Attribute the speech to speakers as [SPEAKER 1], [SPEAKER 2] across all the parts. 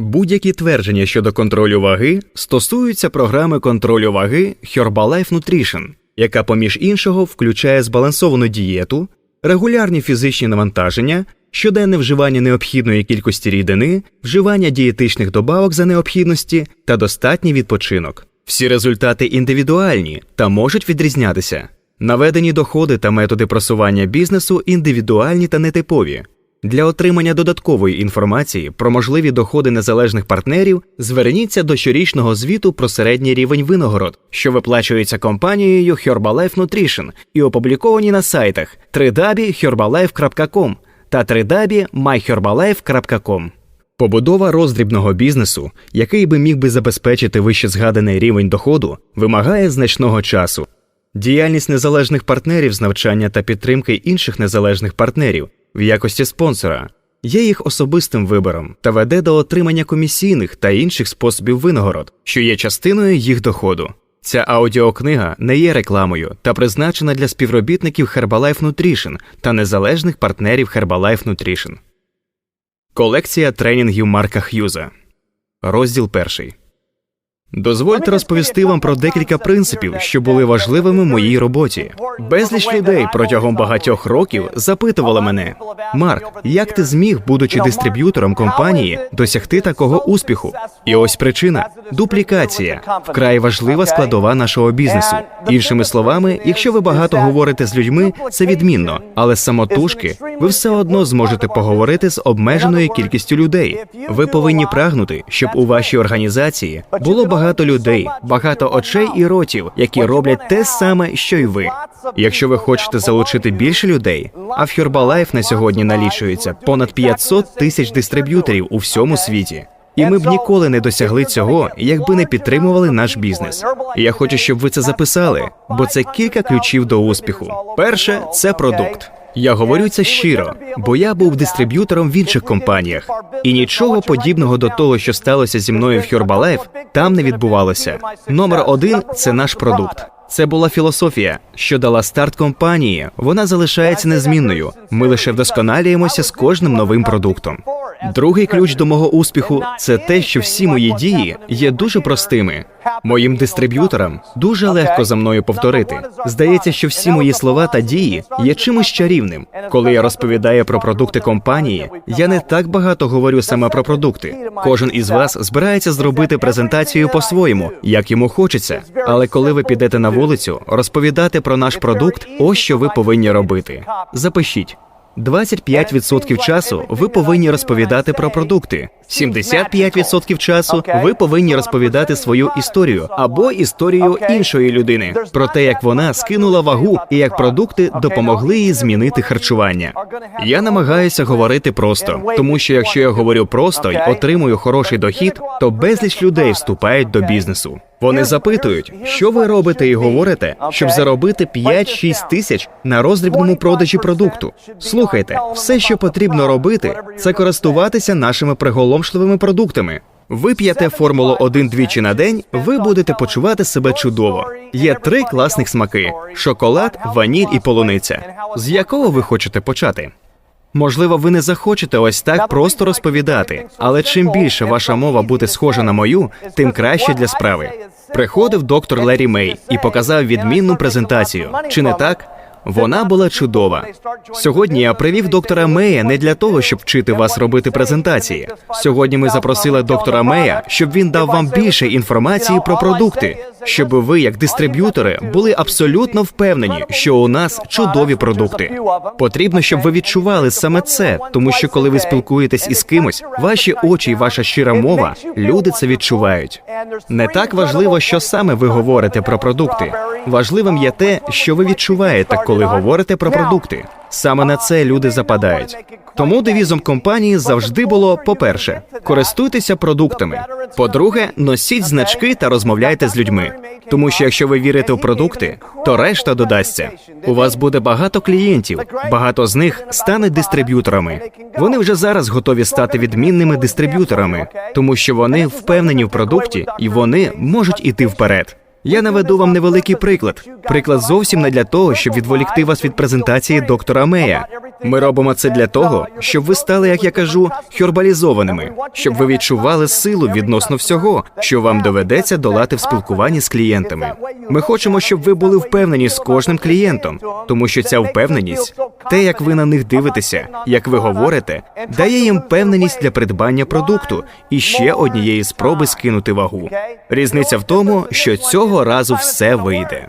[SPEAKER 1] Будь-які твердження щодо контролю ваги стосуються програми контролю ваги Herbalife Nutrition, яка, поміж іншого, включає збалансовану дієту, регулярні фізичні навантаження, щоденне вживання необхідної кількості рідини, вживання дієтичних добавок за необхідності та достатній відпочинок. Всі результати індивідуальні та можуть відрізнятися. Наведені доходи та методи просування бізнесу індивідуальні та нетипові. Для отримання додаткової інформації про можливі доходи незалежних партнерів зверніться до щорічного звіту про середній рівень винагород, що виплачується компанією Herbalife Nutrition і опубліковані на сайтах www.herbalife.com та www.myherbalife.com. Побудова роздрібного бізнесу, який би міг би забезпечити вище згаданий рівень доходу, вимагає значного часу. Діяльність незалежних партнерів з навчання та підтримки інших незалежних партнерів в якості спонсора є їх особистим вибором та веде до отримання комісійних та інших способів винагород, що є частиною їх доходу. Ця аудіокнига не є рекламою та призначена для співробітників Herbalife Nutrition та незалежних партнерів Herbalife Nutrition. Колекція тренінгів Марка Х'юза. Розділ перший. Дозвольте розповісти вам про декілька принципів, що були важливими в моїй роботі. Безліч людей протягом багатьох років запитували мене: Марк, як ти зміг, будучи дистриб'ютором компанії, досягти такого успіху? І ось причина дуплікація вкрай важлива складова нашого бізнесу. Іншими словами, якщо ви багато говорите з людьми, це відмінно, але самотужки ви все одно зможете поговорити з обмеженою кількістю людей. Ви повинні прагнути, щоб у вашій організації було багато людей, багато очей і ротів, які роблять те саме, що й ви. Якщо ви хочете залучити більше людей, а в Herbalife на сьогодні налічується понад 500 тисяч дистриб'юторів у всьому світі. І ми б ніколи не досягли цього, якби не підтримували наш бізнес. Я хочу, щоб ви це записали, бо це кілька ключів до успіху. Перше це продукт. Я говорю це щиро, бо я був дистриб'ютором в інших компаніях, і нічого подібного до того, що сталося зі мною в Herbalife, там не відбувалося. Номер один це наш продукт. Це була філософія, що дала старт компанії. Вона залишається незмінною. Ми лише вдосконалюємося з кожним новим продуктом. Другий ключ до мого успіху це те, що всі мої дії є дуже простими. Моїм дистриб'юторам дуже легко за мною повторити. Здається, що всі мої слова та дії є чимось чарівним. Коли я розповідаю про продукти компанії, я не так багато говорю саме про продукти. Кожен із вас збирається зробити презентацію по-своєму, як йому хочеться. Але коли ви підете на вулицю, розповідати про наш продукт, ось що ви повинні робити. Запишіть. 25% часу ви повинні розповідати про продукти. 75% часу ви повинні розповідати свою історію або історію іншої людини про те, як вона скинула вагу і як продукти допомогли їй змінити харчування. Я намагаюся говорити просто, тому що якщо я говорю просто й отримую хороший дохід, то безліч людей вступають до бізнесу. Вони запитують, що ви робите і говорите, щоб заробити 5-6 тисяч на роздрібному продажі продукту. Слухайте, все, що потрібно робити, це користуватися нашими приголомшливими продуктами. Ви п'єте формулу один двічі на день, ви будете почувати себе чудово. Є три класних смаки: шоколад, ваніль і полуниця. З якого ви хочете почати? Можливо, ви не захочете ось так просто розповідати, але чим більше ваша мова буде схожа на мою, тим краще для справи. Приходив доктор Лері Мей і показав відмінну презентацію. Чи не так? Вона була чудова. Сьогодні я привів доктора Мея не для того, щоб вчити вас робити презентації. Сьогодні ми запросили доктора Мея, щоб він дав вам більше інформації про продукти, щоб ви, як дистриб'ютори, були абсолютно впевнені, що у нас чудові продукти. Потрібно, щоб ви відчували саме це, тому що коли ви спілкуєтесь із кимось, ваші очі і ваша щира мова, люди це відчувають. Не так важливо, що саме ви говорите про продукти. Важливим є те, що ви відчуваєте, коли говорите про продукти. Саме на це люди западають. Тому девізом компанії завжди було: по-перше, користуйтеся продуктами. По-друге, носіть значки та розмовляйте з людьми. Тому що якщо ви вірите в продукти, то решта додасться. У вас буде багато клієнтів, багато з них стануть дистриб'юторами. Вони вже зараз готові стати відмінними дистриб'юторами, тому що вони впевнені в продукті і вони можуть іти вперед. Я наведу вам невеликий приклад. Приклад зовсім не для того, щоб відволікти вас від презентації доктора Мея. Ми робимо це для того, щоб ви стали, як я кажу, хьорбалізованими, щоб ви відчували силу відносно всього, що вам доведеться долати в спілкуванні з клієнтами. Ми хочемо, щоб ви були впевнені з кожним клієнтом, тому що ця впевненість, те, як ви на них дивитеся, як ви говорите, дає їм впевненість для придбання продукту і ще однієї спроби скинути вагу. Різниця в тому, що цього разу все вийде.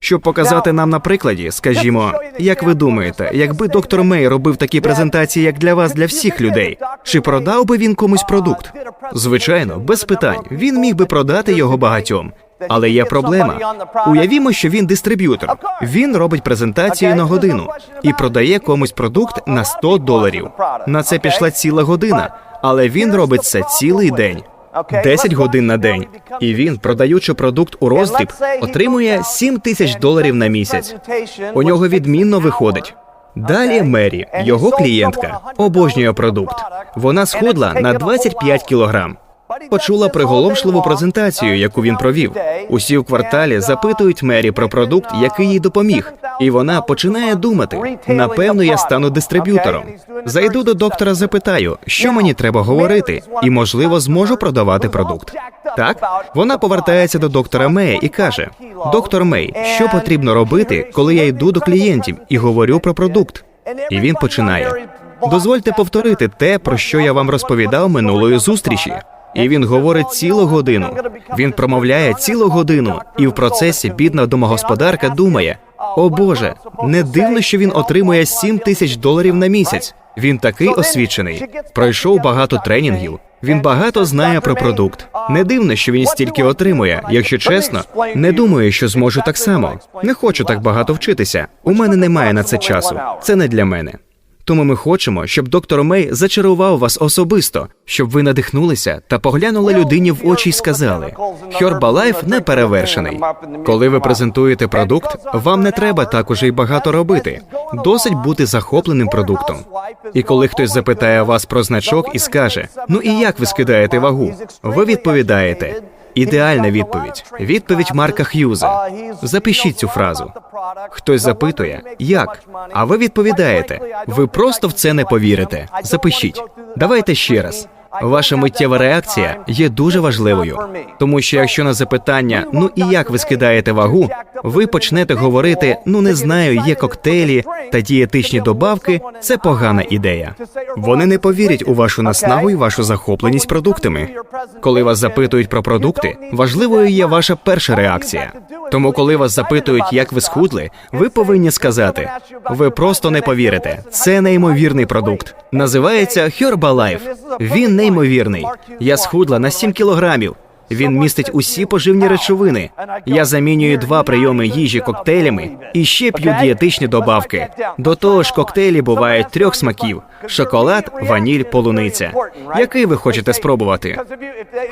[SPEAKER 1] Щоб показати нам на прикладі, скажімо, як ви думаєте, якби доктор Мей робив такі презентації, як для вас, для всіх людей, чи продав би він комусь продукт? Звичайно, без питань. Він міг би продати його багатьом. Але є проблема. Уявімо, що він дистриб'ютор. Він робить презентацію на годину і продає комусь продукт на 100 доларів. На це пішла ціла година, але він робить це цілий день. 10 годин на день, і він, продаючи продукт у роздріб, отримує 7 тисяч доларів на місяць. У нього відмінно виходить. Далі Мері, його клієнтка, обожнює продукт. Вона схудла на 25 кілограм. Почула приголомшливу презентацію, яку він провів. Усі в кварталі запитують Мері про продукт, який їй допоміг, і вона починає думати: напевно, я стану дистриб'ютором. Зайду до доктора, запитаю, що мені треба говорити, і можливо зможу продавати продукт. Так, вона повертається до доктора Мея і каже: Доктор Мей, що потрібно робити, коли я йду до клієнтів і говорю про продукт? І він починає. Дозвольте повторити те, про що я вам розповідав минулої зустрічі. І він говорить цілу годину. Він промовляє цілу годину, і в процесі бідна домогосподарка думає: о Боже, не дивно, що він отримує 7 тисяч доларів на місяць. Він такий освічений, пройшов багато тренінгів. Він багато знає про продукт. Не дивно, що він стільки отримує. Якщо чесно, не думаю, що зможу так само. Не хочу так багато вчитися. У мене немає на це часу. Це не для мене. Тому ми хочемо, щоб доктор Мей зачарував вас особисто, щоб ви надихнулися та поглянули людині в очі й сказали: Herbalife не перевершений. Коли ви презентуєте продукт, вам не треба також і багато робити. Досить бути захопленим продуктом. І коли хтось запитає вас про значок і скаже: Ну і як ви скидаєте вагу? Ви відповідаєте. Ідеальна відповідь. Відповідь Марка Х'юза. Запишіть цю фразу. Хтось запитує, як? А ви відповідаєте. Ви просто в це не повірите. Запишіть. Давайте ще раз. Ваша миттєва реакція є дуже важливою, тому що якщо на запитання, ну і як ви скидаєте вагу, ви почнете говорити: ну не знаю, є коктейлі та дієтичні добавки. Це погана ідея. Вони не повірять у вашу наснагу і вашу захопленість продуктами. Коли вас запитують про продукти, важливою є ваша перша реакція. Тому, коли вас запитують, як ви схудли, ви повинні сказати: ви просто не повірите. Це неймовірний продукт. Називається Herbalife. Він неймовірний. Я схудла на 7 кілограмів. Він містить усі поживні речовини. Я замінюю два прийоми їжі коктейлями і ще п'ю дієтичні добавки. До того ж, коктейлі бувають трьох смаків: шоколад, ваніль, полуниця. Який ви хочете спробувати?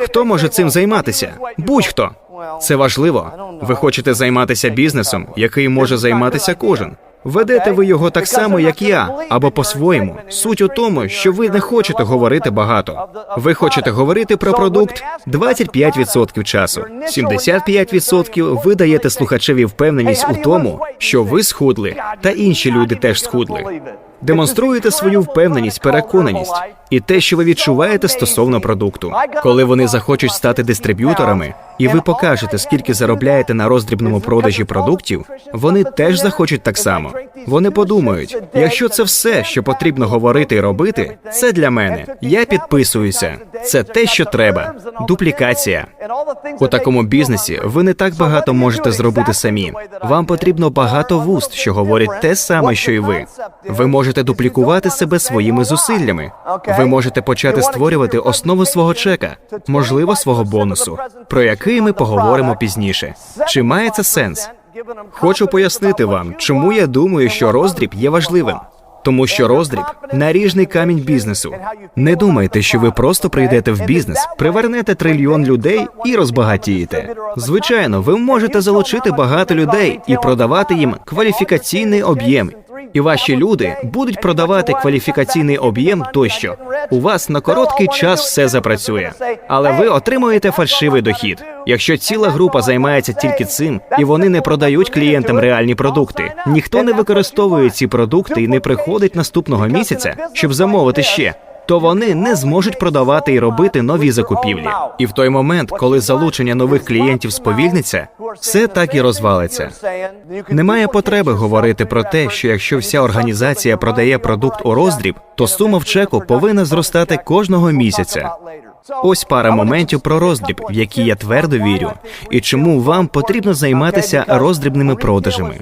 [SPEAKER 1] Хто може цим займатися? Будь-хто. Це важливо. Ви хочете займатися бізнесом, який може займатися кожен. Ведете ви його так само, як я, або по-своєму. Суть у тому, що ви не хочете говорити багато. Ви хочете говорити про продукт 25% часу. 75% ви даєте слухачеві впевненість у тому, що ви схудли, та інші люди теж схудли. Демонструєте свою впевненість, переконаність і те, що ви відчуваєте стосовно продукту. Коли вони захочуть стати дистриб'юторами, і ви покажете, скільки заробляєте на роздрібному продажі продуктів, вони теж захочуть так само. Вони подумають, якщо це все, що потрібно говорити і робити, це для мене. Я підписуюся. Це те, що треба. Дуплікація. У такому бізнесі ви не так багато можете зробити самі. Вам потрібно багато вуст, що говорять те саме, що й ви. Ви можете дуплікувати себе своїми зусиллями. Ви можете почати створювати основу свого чека, можливо, свого бонусу, про який ми поговоримо пізніше. Чи має це сенс? Хочу пояснити вам, чому я думаю, що роздріб є важливим. Тому що роздріб наріжний камінь бізнесу. Не думайте, що ви просто прийдете в бізнес, привернете трильйон людей і розбагатієте. Звичайно, ви можете залучити багато людей і продавати їм кваліфікаційний об'єм і ваші люди будуть продавати кваліфікаційний об'єм тощо. У вас на короткий час все запрацює, але ви отримуєте фальшивий дохід. Якщо ціла група займається тільки цим, і вони не продають клієнтам реальні продукти, ніхто не використовує ці продукти і не приходить наступного місяця, щоб замовити ще. То вони не зможуть продавати і робити нові закупівлі. І в той момент, коли залучення нових клієнтів сповільниться, все так і розвалиться. Немає потреби говорити про те, що якщо вся організація продає продукт у роздріб, то сума в чеку повинна зростати кожного місяця. Ось пара моментів про роздріб, в які я твердо вірю, і чому вам потрібно займатися роздрібними продажами.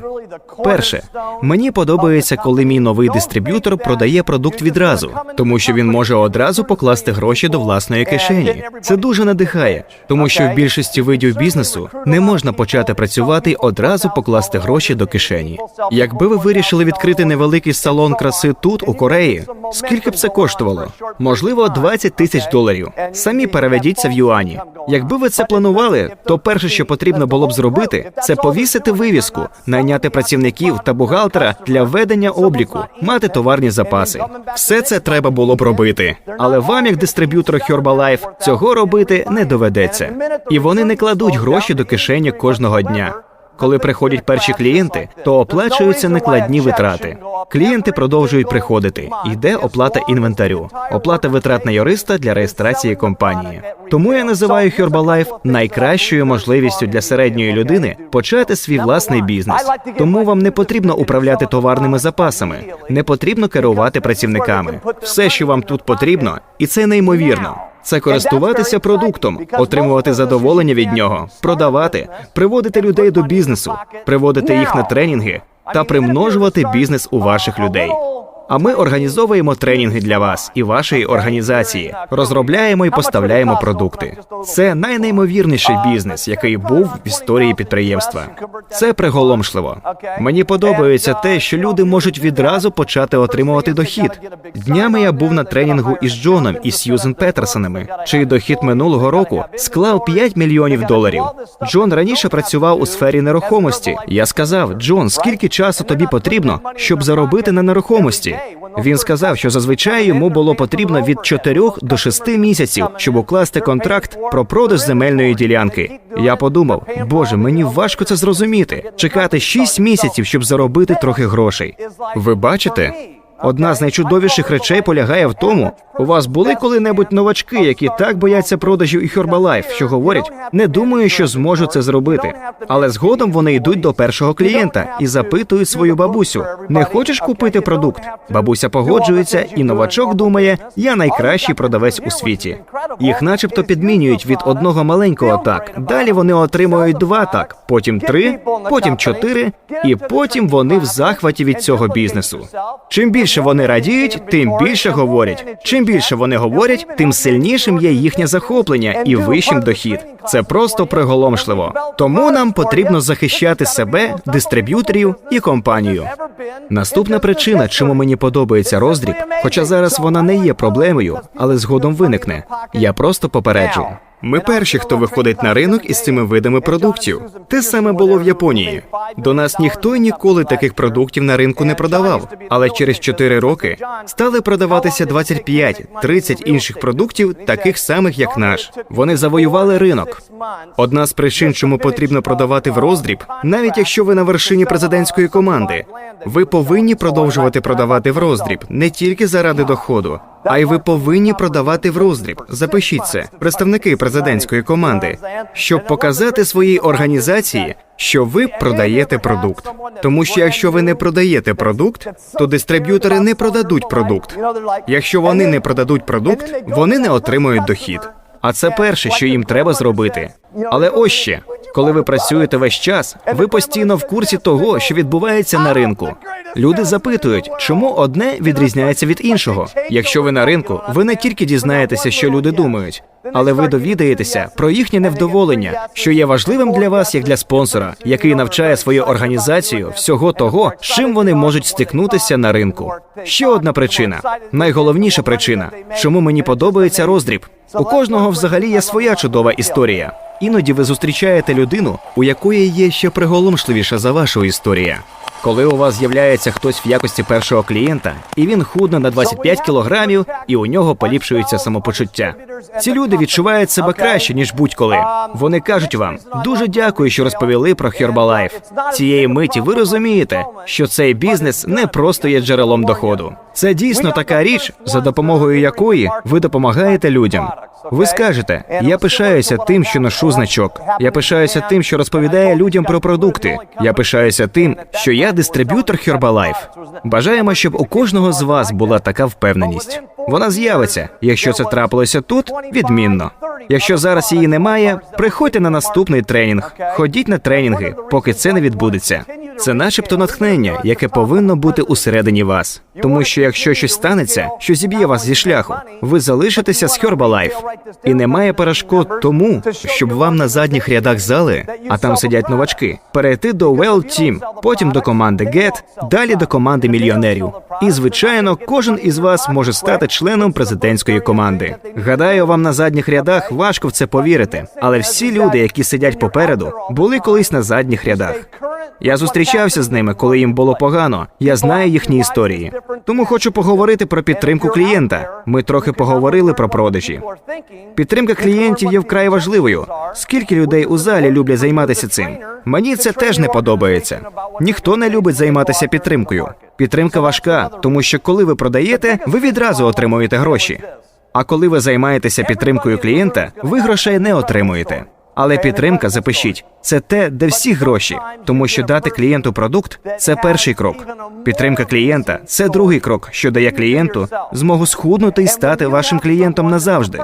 [SPEAKER 1] Перше, мені подобається, коли мій новий дистриб'ютор продає продукт відразу, тому що він може одразу покласти гроші до власної кишені. Це дуже надихає, тому що в більшості видів бізнесу не можна почати працювати й одразу покласти гроші до кишені. Якби ви вирішили відкрити невеликий салон краси тут, у Кореї, скільки б це коштувало? Можливо, 20 тисяч доларів. Самі переведіться в юані. Якби ви це планували, то перше, що потрібно було б зробити, це повісити вивіску, найняти працівників та бухгалтера для ведення обліку, мати товарні запаси. Все це треба було б робити. Але вам, як дистриб'ютору Herbalife, цього робити не доведеться. І вони не кладуть гроші до кишені кожного дня. Коли приходять перші клієнти, то оплачуються накладні витрати. Клієнти продовжують приходити. Йде оплата інвентарю, оплата витрат на юриста для реєстрації компанії. Тому я називаю Herbalife найкращою можливістю для середньої людини почати свій власний бізнес. Тому вам не потрібно управляти товарними запасами, не потрібно керувати працівниками. Все, що вам тут потрібно, і це неймовірно. Це користуватися продуктом, отримувати задоволення від нього, продавати, приводити людей до бізнесу, приводити їх на тренінги та примножувати бізнес у ваших людей. А ми організовуємо тренінги для вас і вашої організації, розробляємо і поставляємо продукти. Це найнеймовірніший бізнес, який був в історії підприємства. Це приголомшливо. Мені подобається те, що люди можуть відразу почати отримувати дохід. Днями я був на тренінгу із Джоном і Сьюзен Петерсонами, чий дохід минулого року склав 5 мільйонів доларів. Джон раніше працював у сфері нерухомості. Я сказав: Джон, скільки часу тобі потрібно, щоб заробити на нерухомості? Він сказав, що зазвичай йому було потрібно від 4 до 6 місяців, щоб укласти контракт про продаж земельної ділянки. Я подумав, боже, мені важко це зрозуміти. Чекати 6 місяців, щоб заробити трохи грошей. Ви бачите? Одна з найчудовіших речей полягає в тому, у вас були коли-небудь новачки, які так бояться продажів і Herbalife, що говорять, не думаю, що зможу це зробити. Але згодом вони йдуть до першого клієнта і запитують свою бабусю: не хочеш купити продукт? Бабуся погоджується, і новачок думає, я найкращий продавець у світі. Їх, начебто, підмінюють від одного маленького так. Далі вони отримують два так, потім три, потім чотири, і потім вони в захваті від цього бізнесу. Чим більше вони радіють, тим більше говорять. Чим більше вони говорять, тим сильнішим є їхнє захоплення і вищим дохід. Це просто приголомшливо. Тому нам потрібно захищати себе, дистриб'юторів і компанію. Наступна причина, чому мені подобається роздріб, хоча зараз вона не є проблемою, але згодом виникне. Я просто попереджу. Ми перші, хто виходить на ринок із цими видами продуктів. Те саме було в Японії. До нас ніхто і ніколи таких продуктів на ринку не продавав. Але через 4 роки стали продаватися 25-30 інших продуктів, таких самих як наш. Вони завоювали ринок. Одна з причин, чому потрібно продавати в роздріб, навіть якщо ви на вершині президентської команди, ви повинні продовжувати продавати в роздріб не тільки заради доходу, а й ви повинні продавати в роздріб. Запишіть це, представники президентської команди, щоб показати своїй організації, що ви продаєте продукт. Тому що якщо ви не продаєте продукт, то дистриб'ютори не продадуть продукт. Якщо вони не продадуть продукт, вони не отримують дохід. А це перше, що їм треба зробити. Але ось ще, коли ви працюєте весь час, ви постійно в курсі того, що відбувається на ринку. Люди запитують, чому одне відрізняється від іншого. Якщо ви на ринку, ви не тільки дізнаєтеся, що люди думають, але ви довідаєтеся про їхнє невдоволення, що є важливим для вас як для спонсора, який навчає свою організацію всього того, з чим вони можуть стикнутися на ринку. Ще одна причина, найголовніша причина, чому мені подобається роздріб. У кожного взагалі є своя чудова історія. Іноді ви зустрічаєте людину, у якої є ще приголомшливіша за вашу історія. Коли у вас з'являється хтось в якості першого клієнта, і він худне на 25 кілограмів, і у нього поліпшується самопочуття. Ці люди відчувають себе краще ніж будь-коли. Вони кажуть вам дуже дякую, що розповіли про Herbalife. Цієї миті ви розумієте, що цей бізнес не просто є джерелом доходу. Це дійсно така річ, за допомогою якої ви допомагаєте людям. Ви скажете, я пишаюся тим, що ношу значок. Я пишаюся тим, що розповідає людям про продукти. Я пишаюся тим, що я дистриб'ютор Herbalife. Бажаємо, щоб у кожного з вас була така впевненість. Вона з'явиться. Якщо це трапилося тут, відмінно. Якщо зараз її немає, приходьте на наступний тренінг. Ходіть на тренінги, поки це не відбудеться. Це начебто натхнення, яке повинно бути усередині вас. Тому що якщо щось станеться, що зіб'є вас зі шляху, ви залишитеся з Herbalife. І немає перешкод тому, щоб вам на задніх рядах зали, а там сидять новачки, перейти до Well Team, потім до команди Get, далі до команди мільйонерів. І звичайно, кожен із вас може стати членом президентської команди. Гадаю, вам на задніх рядах важко в це повірити, але всі люди, які сидять попереду, були колись на задніх рядах. Я зустрічався з ними, коли їм було погано. Я знаю їхні історії. Тому хочу поговорити про підтримку клієнта. Ми трохи поговорили про продажі. Підтримка клієнтів є вкрай важливою. Скільки людей у залі люблять займатися цим? Мені це теж не подобається. Ніхто не любить займатися підтримкою. Підтримка важка, тому що коли ви продаєте, ви відразу отримуєте гроші. А коли ви займаєтеся підтримкою клієнта, ви грошей не отримуєте. Але підтримка, запишіть, це те, де всі гроші, тому що дати клієнту продукт це перший крок. Підтримка клієнта це другий крок, що дає клієнту змогу схуднути і стати вашим клієнтом назавжди.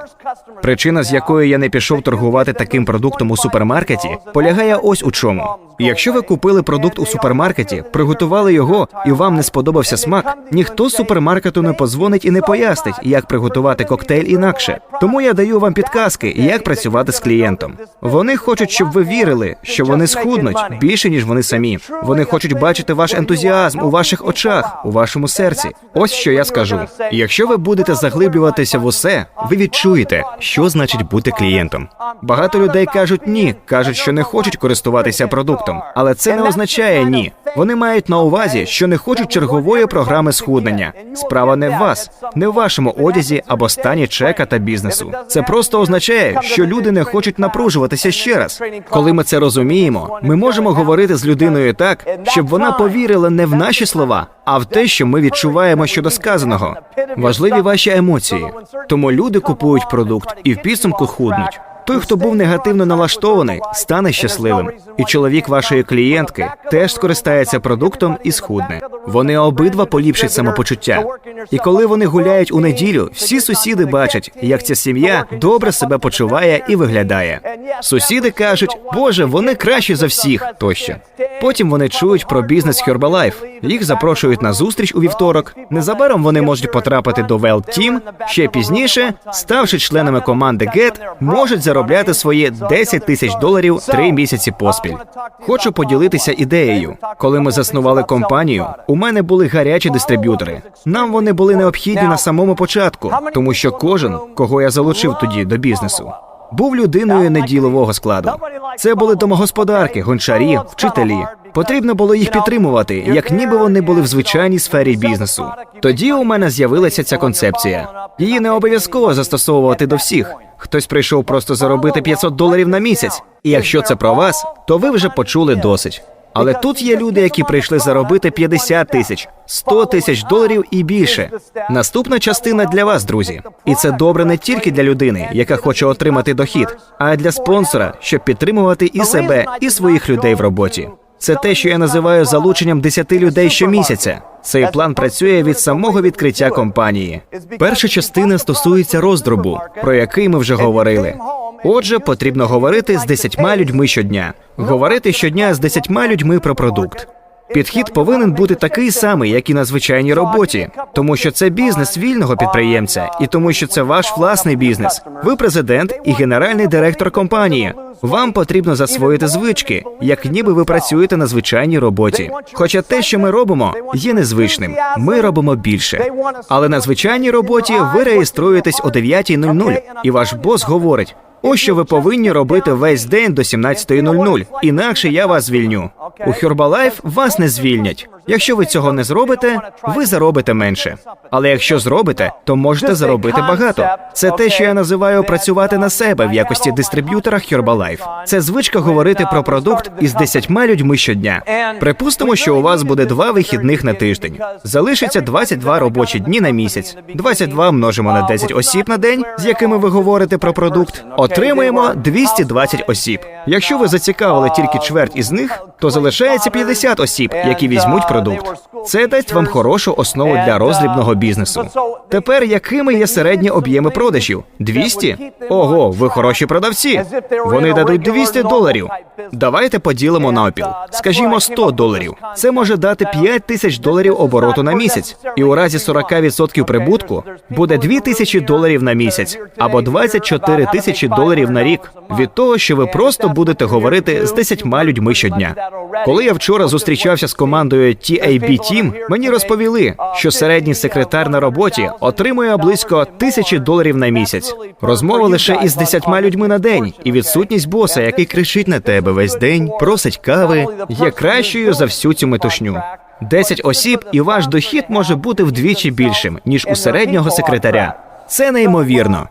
[SPEAKER 1] Причина, з якої я не пішов торгувати таким продуктом у супермаркеті, полягає ось у чому. Якщо ви купили продукт у супермаркеті, приготували його і вам не сподобався смак, ніхто з супермаркету не позвонить і не пояснить, як приготувати коктейль інакше. Тому я даю вам підказки, як працювати з клієнтом. Вони хочуть, щоб ви вірили, що вони схуднуть більше ніж вони самі. Вони хочуть бачити ваш ентузіазм у ваших очах, у вашому серці. Ось що я скажу. Якщо ви будете заглиблюватися в усе, ви відчуєте, що значить бути клієнтом. Багато людей кажуть ні, кажуть, що не хочуть користуватися продуктом, але це не означає ні. Вони мають на увазі, що не хочуть чергової програми схуднення. Справа не в вас, не в вашому одязі або стані чека та бізнесу. Це просто означає, що люди не хочуть напружуватися ще раз. Коли ми це розуміємо, ми можемо говорити з людиною так, щоб вона повірила не в наші слова, а в те, що ми відчуваємо щодо сказаного. Важливі ваші емоції. Тому люди купують продукт і в підсумку худнуть. Той, хто був негативно налаштований, стане щасливим. І чоловік вашої клієнтки теж скористається продуктом і схудне. Вони обидва поліпшать самопочуття. І коли вони гуляють у неділю, всі сусіди бачать, як ця сім'я добре себе почуває і виглядає. Сусіди кажуть, Боже, вони кращі за всіх тощо. Потім вони чують про бізнес Herbalife. Їх запрошують на зустріч у вівторок. Незабаром вони можуть потрапити до Well Team. Ще пізніше, ставши членами команди Get, можуть заробляти свої 10 тисяч доларів три місяці поспіль. Хочу поділитися ідеєю. Коли ми заснували компанію, у мене були гарячі дистриб'ютори. Нам вони були необхідні на самому початку, тому що кожен, кого я залучив тоді до бізнесу, був людиною неділового складу. Це були домогосподарки, гончарі, вчителі. Потрібно було їх підтримувати, як ніби вони були в звичайній сфері бізнесу. Тоді у мене з'явилася ця концепція. Її не обов'язково застосовувати до всіх. Хтось прийшов просто заробити 500 доларів на місяць. І якщо це про вас, то ви вже почули досить. Але тут є люди, які прийшли заробити 50 тисяч, 100 тисяч доларів і більше. Наступна частина для вас, друзі. І це добре не тільки для людини, яка хоче отримати дохід, а й для спонсора, щоб підтримувати і себе, і своїх людей в роботі. Це те, що я називаю залученням 10 людей щомісяця. Цей план працює від самого відкриття компанії. Перша частина стосується роздробу, про який ми вже говорили. Отже, потрібно говорити з 10 людьми щодня. Говорити щодня з 10 людьми про продукт. Підхід повинен бути такий самий, як і на звичайній роботі, тому що це бізнес вільного підприємця, і тому, що це ваш власний бізнес. Ви президент і генеральний директор компанії. Вам потрібно засвоїти звички, як ніби ви працюєте на звичайній роботі. Хоча те, що ми робимо, є незвичним. Ми робимо більше. Але на звичайній роботі ви реєструєтесь о 9.00, і ваш бос говорить: Ось що ви повинні робити весь день до 17.00, інакше я вас звільню. У Herbalife вас не звільнять. Якщо ви цього не зробите, ви заробите менше. Але якщо зробите, то можете заробити багато. Це те, що я називаю працювати на себе в якості дистриб'ютора Herbalife. Це звичка говорити про продукт із 10 людьми щодня. Припустимо, що у вас буде два вихідних на тиждень. Залишиться 22 робочі дні на місяць. 22 множимо на 10 осіб на день, з якими ви говорите про продукт. Отримуємо 220 осіб. Якщо ви зацікавили тільки чверть із них, то залишається 50 осіб, які візьмуть продукт. Це дасть вам хорошу основу для роздрібного бізнесу. Тепер якими є середні об'єми продажів? 200? Ого, ви хороші продавці. Вони дадуть 200 доларів. Давайте поділимо навпіл. Скажімо, 100 доларів. Це може дати 5 тисяч доларів обороту на місяць. І у разі 40% прибутку буде 2 тисячі доларів на місяць або 24 тисячі доларів на рік від того, що ви просто будете говорити з 10 людьми щодня. Коли я вчора зустрічався з командою TAB Team, мені розповіли, що середній секретар на роботі отримує близько тисячі доларів на місяць. Розмова лише із 10 людьми на день, і відсутність боса, який кричить на тебе весь день, просить кави, є кращою за всю цю метушню. 10 осіб, і ваш дохід може бути вдвічі більшим ніж у середнього секретаря. Це неймовірно.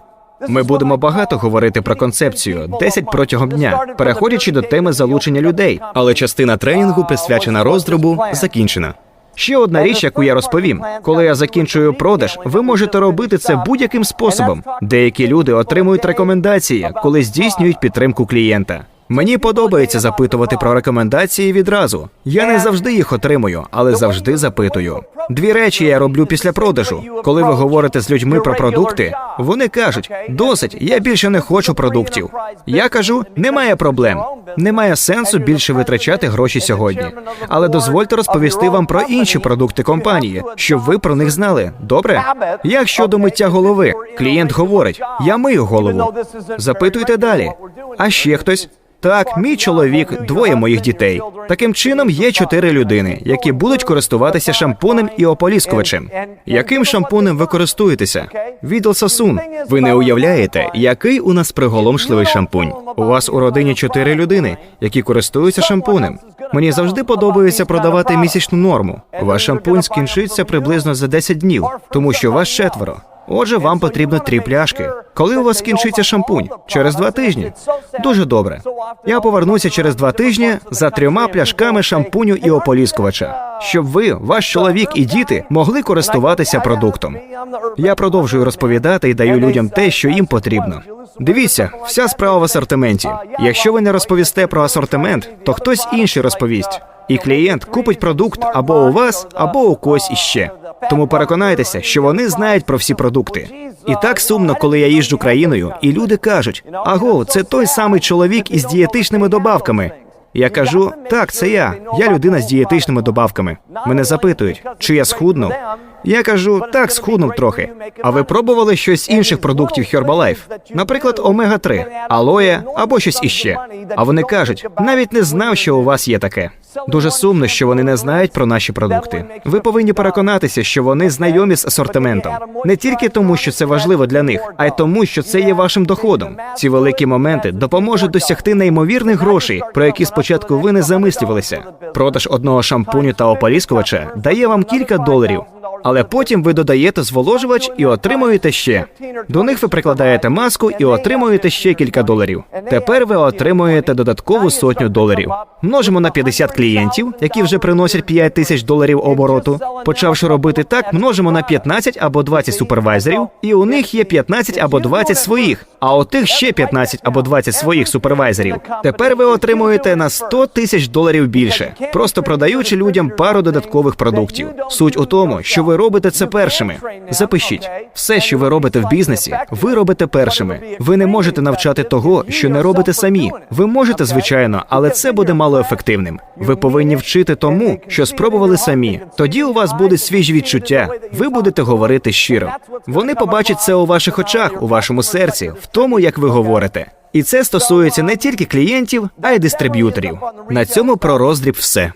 [SPEAKER 1] Ми будемо багато говорити про концепцію 10 протягом дня, переходячи до теми залучення людей. Але частина тренінгу, присвячена роздробу закінчена. Ще одна річ, яку я розповім, коли я закінчую продаж, ви можете робити це будь-яким способом. Деякі люди отримують рекомендації, коли здійснюють підтримку клієнта. Мені подобається запитувати про рекомендації відразу. Я не завжди їх отримую, але завжди запитую. Дві речі я роблю після продажу. Коли ви говорите з людьми про продукти, вони кажуть: досить, я більше не хочу продуктів. Я кажу, немає проблем. Немає сенсу більше витрачати гроші сьогодні. Але дозвольте розповісти вам про інші продукти компанії, щоб ви про них знали. Добре? Як щодо миття голови, клієнт говорить: я мию голову. Запитуйте далі. А ще хтось. Так, мій чоловік, двоє моїх дітей. Таким чином є чотири людини, які будуть користуватися шампунем і ополіскувачем. Яким шампунем ви користуєтеся? Відділ Сасун. Ви не уявляєте, який у нас приголомшливий шампунь. У вас у родині чотири людини, які користуються шампунем. Мені завжди подобається продавати місячну норму. Ваш шампунь скінчиться приблизно за 10 днів, тому що вас четверо. Отже, вам потрібно три пляшки. Коли у вас скінчиться шампунь? Через два тижні. Дуже добре. Я повернуся через два тижні за трьома пляшками шампуню і ополіскувача, щоб ви, ваш чоловік і діти могли користуватися продуктом. Я продовжую розповідати і даю людям те, що їм потрібно. Дивіться, вся справа в асортименті. Якщо ви не розповісте про асортимент, то хтось інший розповість. І клієнт купить продукт або у вас, або у когось іще. Тому переконайтеся, що вони знають про всі продукти. І так сумно, коли я їжджу країною, і люди кажуть: аго, це той самий чоловік із дієтичними добавками. Я кажу, так, це я. Я людина з дієтичними добавками. Мене запитують, чи я схуднув. Я кажу, так, схуднув трохи. А ви пробували щось інших продуктів Herbalife? Наприклад, омега 3 алоє або щось іще. А вони кажуть, навіть не знав, що у вас є таке. Дуже сумно, що вони не знають про наші продукти. Ви повинні переконатися, що вони знайомі з асортиментом, не тільки тому, що це важливо для них, а й тому, що це є вашим доходом. Ці великі моменти допоможуть досягти неймовірних грошей, про які спочатку ви не замислювалися. Продаж одного шампуню та ополіскувача дає вам кілька доларів. Але потім ви додаєте зволожувач і отримуєте ще. До них ви прикладаєте маску і отримуєте ще кілька доларів. Тепер ви отримуєте додаткову сотню доларів. Множимо на 50 клієнтів, які вже приносять 5 тисяч доларів обороту. Почавши робити так, множимо на 15 або 20 супервайзерів, і у них є 15 або 20 своїх. А у тих ще 15 або 20 своїх супервайзерів. Тепер ви отримуєте на 100 тисяч доларів більше, просто продаючи людям пару додаткових продуктів. Суть у тому, що ви робите це першими. Запишіть все, що ви робите в бізнесі, ви робите першими. Ви не можете навчати того, що не робите самі. Ви можете, звичайно, але це буде малоефективним. Ви повинні вчити тому, що спробували самі. Тоді у вас будуть свіжі відчуття. Ви будете говорити щиро. Вони побачать це у ваших очах, у вашому серці, в тому, як ви говорите. І це стосується не тільки клієнтів, а й дистриб'юторів. На цьому про роздріб все.